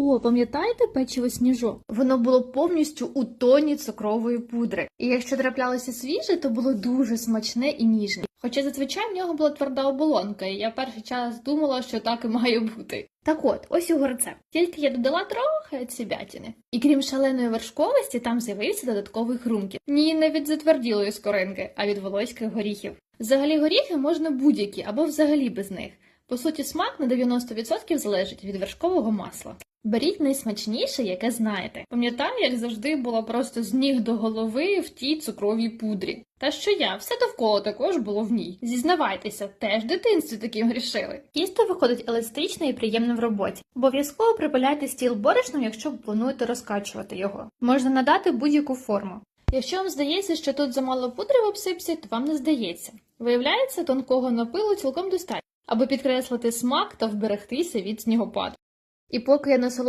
О, пам'ятаєте печиво сніжок? Воно було повністю у тоні цукрової пудри. І якщо траплялося свіже, то було дуже смачне і ніжне. Хоча зазвичай в нього була тверда оболонка, і я перший час думала, що так і має бути. Так от, ось його рецепт. Тільки я додала трохи цибятини. І крім шаленої вершковості, там з'явився додатковий хрумкіт. Ні, не від затверділої скоринки, а від волоських горіхів. Взагалі горіхи можна будь-які або взагалі без них. По суті, смак на 90% залежить від вершкового масла. Беріть найсмачніше, яке знаєте. Пам'ятаю, як завжди була просто з ніг до голови в тій цукровій пудрі. Та що я, все довкола також було в ній. Зізнавайтеся, теж в дитинстві таким грішили. Тісто виходить еластичне і приємне в роботі. Обов'язково припиляйте стіл борошном, якщо плануєте розкачувати його. Можна надати будь-яку форму. Якщо вам здається, що тут замало пудри в обсипці, то вам не здається. Виявляється, тонкого напилу цілком достатньо, аби підкреслити смак та вберегтися від снігопаду. І поки я насолоджуюся